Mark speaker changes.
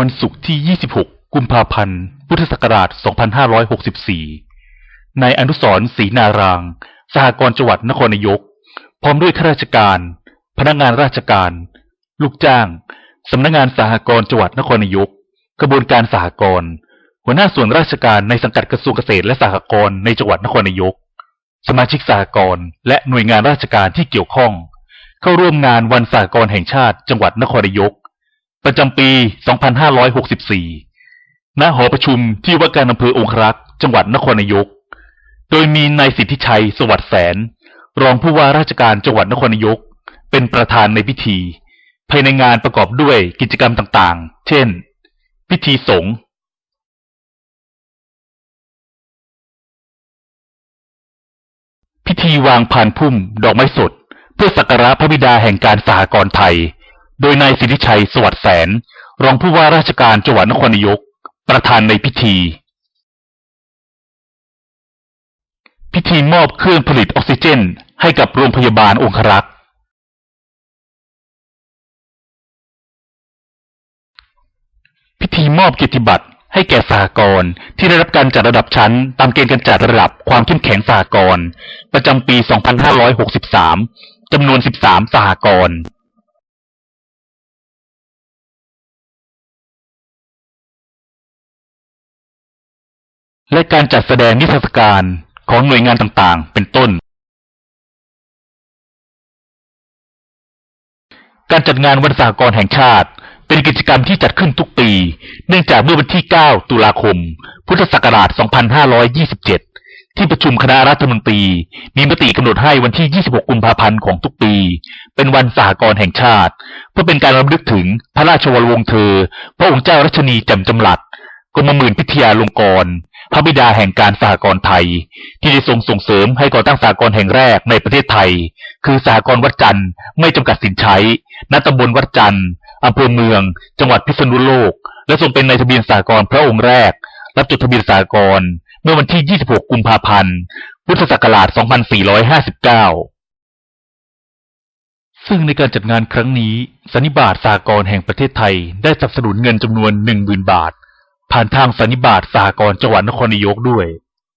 Speaker 1: วันศุกร์ที่ 26 กุมภาพันธ์ พุทธศักราช 2564 นายอนุสรณ์ศรีนาราง สหกรณ์จังหวัดนครนายก พร้อมด้วยข้าราชการ พนักงานราชการ ลูกจ้าง สำนักงานสหกรณ์จังหวัดนครนายก กระบวนการสหกรณ์ หัวหน้าส่วนราชการในสังกัดกระทรวงเกษตรและสหกรณ์ในจังหวัดนครนายก สมาชิกสหกรณ์และหน่วยงานราชการที่เกี่ยวข้อง เข้าร่วมงานวันสหกรณ์แห่งชาติจังหวัดนครนายก ประจำปี 2564 ณ หอประชุมที่ว่าการอำเภอองครักษ์ จังหวัดนครนายก โดยมีนายสิทธิชัย สวัสดิ์แสน รองผู้ว่าราชการจังหวัดนครนายก เป็นประธานในพิธี ภายในงานประกอบด้วยกิจกรรมต่างๆ เช่น พิธีสงฆ์พิธีวางพานพุ่มดอกไม้สด เพื่อสักการะพระบิดาแห่งการสหกรณ์ไทย โดยนายสิทธิชัยสวัสดิ์แสน รองผู้ว่าราชการจังหวัดนครนายก ประธานในพิธี พิธีมอบเครื่องผลิตออกซิเจน ให้กับโรงพยาบาลองครักษ์พิธีมอบเกียรติบัตรให้แก่สหกรณ์ที่ได้รับการจัดระดับชั้น ตามเกณฑ์การจัดระดับความเข้มแข็งสหกรณ์ประจำปี 2563 จำนวน 13สหกร และการจัดแสดงนิทรรศการของหน่วยงานต่างๆ เป็นต้น การจัดงานวันสหกรแห่งชาติ เป็นกิจกรรมที่จัดขึ้นทุกปี เนื่องจากเมื่อวันที่ 9 ตุลาคม พุทธศักราช 2527 ที่ประชุมคณะรัฐมนตรี มีมติกำหนดให้วันที่ 26 กุมภาพันธ์ของทุกปี เป็นวันสหกรณ์แห่งชาติ เพื่อเป็นการรำลึกถึงพระราชวรวงศ์เธอ พระองค์เจ้ารัชนีจ่มจำรัดกรมหมื่นพิทยาลงกรณ์ พระบิดาแห่งการสหกรณ์ไทย ที่ได้ทรงส่งเสริมให้ก่อตั้งสหกรณ์แห่งแรกในประเทศไทย คือสหกรณ์วัดจันทร์ไม่จำกัดสินใช้ณตำบลวัดจันทร์อำเภอเมือง จังหวัดพิษณุโลก และทรงเป็นนายทะเบียนสหกรณ์พระองค์แรก รับจดทะเบียนสหกรณ์เมื่อวันที่ 26 กุมภาพันธ์พุทธศักราช 2459 ซึ่งในการจัดงานครั้งนี้ สันนิบาตสหกรณแห่งประเทศไทยได้สนับสนุนเงินจำนวน 10,000 บาท ผ่านทางสันนิบาตสหกรณ์จังหวัดนครนายกด้วย